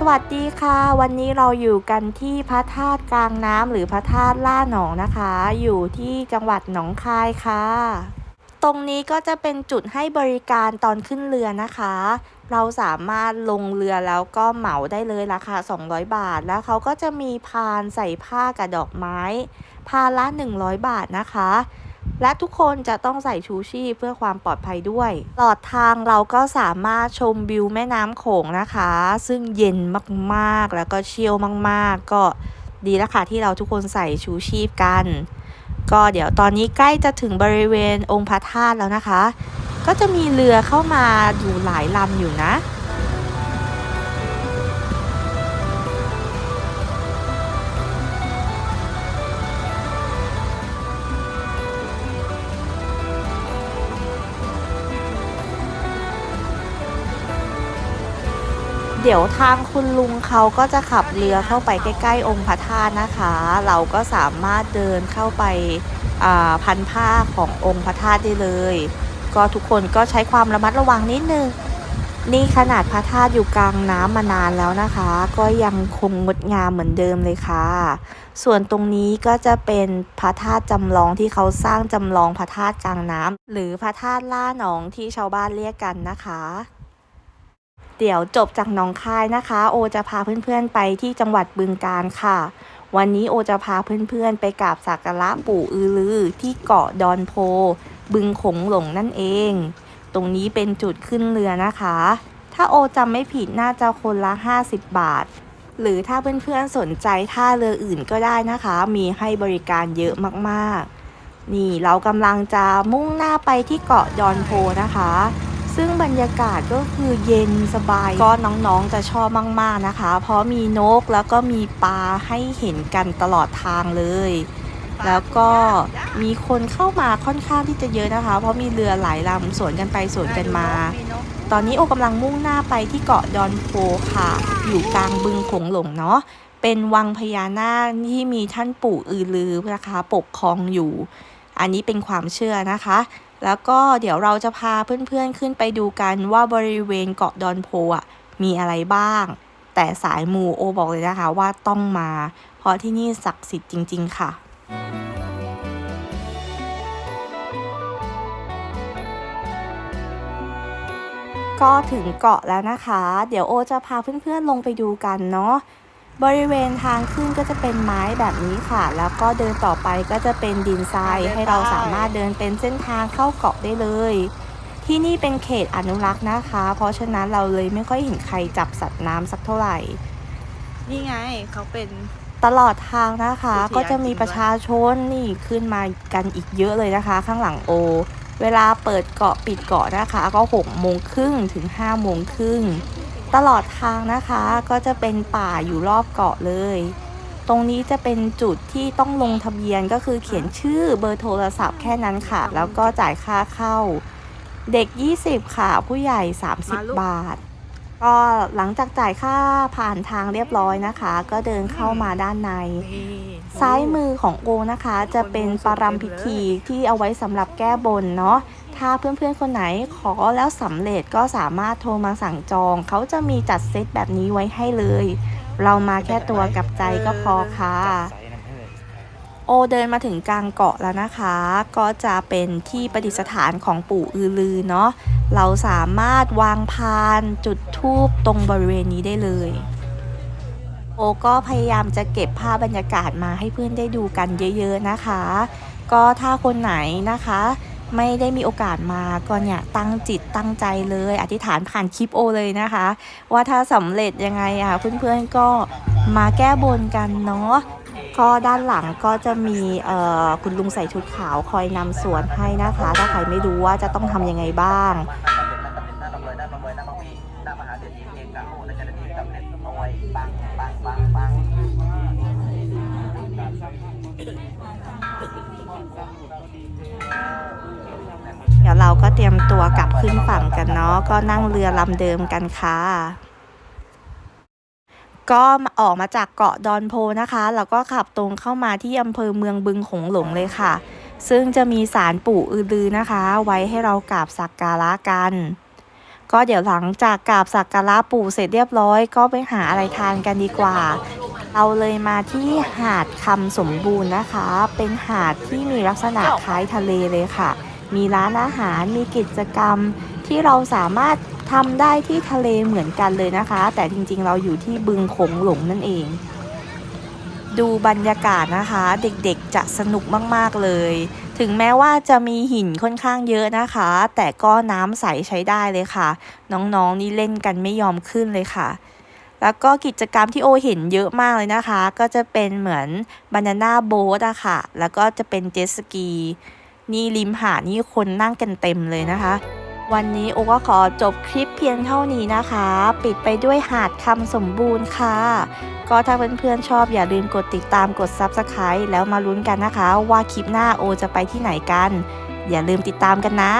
สวัสดีค่ะ วันนี้เราอยู่กันที่พระธาตุกลางน้ำหรือพระธาตุล่าหนองนะคะ อยู่ที่จังหวัดหนองคายค่ะ ตรงนี้ก็จะเป็นจุดให้บริการตอนขึ้นเรือนะคะ เราสามารถลงเรือแล้วก็เหมาได้เลยราคา 200 บาท แล้วเขาก็จะมีพานใส่ผ้ากับดอกไม้ พานละ 100 บาทนะคะ และทุกคนจะต้องใส่ชูชีพเพื่อความปลอดภัยด้วยตลอดทางเราก็สามารถชมวิวแม่น้ำโขงนะคะ ซึ่งเย็นมากๆแล้วก็เชี่ยวมาก ๆ ก็ดีแล้วค่ะที่เราทุกคนใส่ชูชีพกัน ก็เดี๋ยวตอนนี้ใกล้จะถึงบริเวณองค์พระธาตุแล้วนะคะ ก็จะมีเรือเข้ามาอยู่หลายลำอยู่นะ เดี๋ยวทางคุณลุงเขาก็จะขับเรือเข้าไปใกล้ ๆ องค์พระธาตุนะคะ เราก็สามารถเดินเข้าไปาพันผ้าขององค์พระธาตุได้เลย ก็ทุกคนก็ใช้ความระมัดระวังนิดนึง นี่ขนาดพระธาตุอยู่กลางน้ำมานานแล้วนะคะ ก็ยังคงงดงามเหมือนเดิมเลยค่ะ ส่วนตรงนี้ก็จะเป็นพระธาตุจำลองที่เขาสร้างจำลองพระธาตุกลางน้ำหรือพระธาตุล่าหนองที่ชาวบ้านเรียกกันนะคะ เดี๋ยวจบจากหนองคายนะคะ โอจะพาเพื่อนๆไปที่จังหวัดบึงกาฬค่ะ วันนี้โอจะพาเพื่อนๆไปกราบสักการะปู่อือลือ ที่เกาะดอนโพ บึงขงหลงนั่นเอง ตรงนี้เป็นจุดขึ้นเรือนะคะ ถ้าโอจำไม่ผิดน่าจะคนละ 50 บาท หรือถ้าเพื่อนๆสนใจท่าเรืออื่นก็ได้นะคะ มีให้บริการเยอะมากๆ นี่เรากำลังจะมุ่งหน้าไปที่เกาะดอนโพนะคะ ซึ่งบรรยากาศก็คือเย็นสบาย ก็น้องๆจะชอบมาก ๆนะคะ เพราะมีนกแล้วก็มีปลาให้เห็นกันตลอดทางเลย แล้วก็มีคนเข้ามาค่อนข้างที่จะเยอะนะคะ เพราะมีเรือหลายลำสวนกันไปสวนกันมา ตอนนี้โอกำลังมุ่งหน้าไปที่เกาะดอนโพค่ะ อยู่กลางบึงขงหลงเนาะเป็นวังพญานาคที่มีท่านปู่อือลือนะคะ ปกครองอยู่ อันนี้เป็นความเชื่อนะคะ แล้วก็เดี๋ยวเราจะพาเพื่อนๆขึ้นไปดูกันว่าบริเวณเกาะดอนโพอะมีอะไรบ้าง แต่สายมูโอบอกเลยนะคะว่าต้องมา เพราะที่นี่ศักดิ์สิทธิ์จริง ๆ ค่ะก็ถึงเกาะแล้วนะคะ เดี๋ยวโอจะพาเพื่อนๆลงไปดูกันเนาะ บริเวณทางขึ้นก็จะเป็นไม้แบบนี้ค่ะ แล้วก็เดินต่อไปก็จะเป็นดินทรายให้เราสามารถเดินเป็นเส้นทางเข้าเกาะได้เลย ที่นี่เป็นเขตอนุรักษ์นะคะ เพราะฉะนั้นเราเลยไม่ค่อยเห็นใครจับสัตว์น้ำสักเท่าไหร่ นี่ไงเขาเป็นตลอดทางนะคะอุทยานก็จะมีประชาชนนี่ขึ้นมากันอีกเยอะเลยนะคะ ข้างหลังโอ เวลาเปิดเกาะปิดเกาะนะคะ ก็6โมงครึ่งถึง5โมงครึ่ง ตลอดทางนะคะก็จะเป็นป่าอยู่รอบเกาะเลย ตรงนี้จะเป็นจุดที่ต้องลงทะเบียนก็คือเขียนชื่อเบอร์โทรศัพท์แค่นั้นค่ะ แล้วก็จ่ายค่าเข้า เด็ก 20 ค่ะ ผู้ใหญ่ 30 บาท ก็หลังจากจ่ายค่าผ่านทางเรียบร้อยนะคะ ก็เดินเข้ามาด้านในนี่ซ้ายมือของโอนะคะ จะเป็นปารำพิธีที่เอาไว้สำหรับแก้บนเนาะ ถ้าเพื่อนๆคนไหนขอแล้วสำเร็จก็สามารถโทรมาสั่งจอง เขาจะมีจัดเซตแบบนี้ไว้ให้เลย เรามาแค่ตัวกับใจก็พอค่ะ โอเดินมาถึงกลางเกาะแล้วนะคะ ก็จะเป็นที่ประดิษฐานของปู่อือลือเนาะเราสามารถวางพานจุดทูบตรงบริเวณนี้ได้เลยโอก็พยายามจะเก็บภาพบรรยากาศมาให้เพื่อนได้ดูกันเยอะ ๆนะคะ ก็ถ้าคนไหนนะคะ ไม่ได้มีโอกาสมาก็เนี่ยตั้งจิตตั้งใจเลย อธิษฐานผ่านคลิปโอเลยนะคะ ว่าถ้าสำเร็จยังไงอะเพื่อนๆก็มาแก้บนกันเนาะก็ด้านหลังก็จะมีคุณลุงใส่ชุดขาวคอยนำสวนให้นะคะ ถ้าใครไม่รู้ว่าจะต้องทำยังไงบ้าง เดี๋ยวเราก็เตรียมตัวกลับขึ้นฝั่งกันเนาะก็นั่งเรือลำเดิมกันค่ะก็ออกมาจากเกาะดอนโพนะคะ แล้วก็ขับตรงเข้ามาที่อำเภอเมืองบึงหงหลงเลยค่ะ ซึ่งจะมีศาลปู่อือลือนะคะ ไว้ให้เรากราบสักการะกัน ก็เดี๋ยวหลังจากกราบสักการะปู่เสร็จเรียบร้อย ก็ไปหาอะไรทานกันดีกว่า เราเลยมาที่หาดคำสมบูรณ์นะคะ เป็นหาดที่มีลักษณะคล้ายทะเลเลยค่ะ มีร้านอาหาร มีกิจกรรมที่เราสามารถทำได้ที่ทะเลเหมือนกันเลยนะคะ แต่จริงๆ เราอยู่ที่บึงโขงหลงนั่นเอง ดูบรรยากาศนะคะ เด็กๆจะสนุกมากๆเลย ถึงแม้ว่าจะมีหินค่อนข้างเยอะนะคะ แต่ก็น้ำใสใช้ได้เลยค่ะ น้องๆนี่เล่นกันไม่ยอมขึ้นเลยค่ะ แล้วก็กิจกรรมที่โอเห็นเยอะมากเลยนะคะ ก็จะเป็นเหมือนบานาน่าโบ๊ทอะค่ะ แล้วก็จะเป็นเจ็ตสกี นี่ริมหาดนี่คนนั่งกันเต็มเลยนะคะ วันนี้โอก็ขอจบคลิปเพียงเท่านี้นะคะ ปิดไปด้วยหาดคำสมบูรณ์ค่ะ ก็ถ้าเพื่อนๆชอบอย่าลืมกดติดตามกด Subscribe แล้วมาลุ้นกันนะคะ ว่าคลิปหน้าโอจะไปที่ไหนกัน อย่าลืมติดตามกันนะ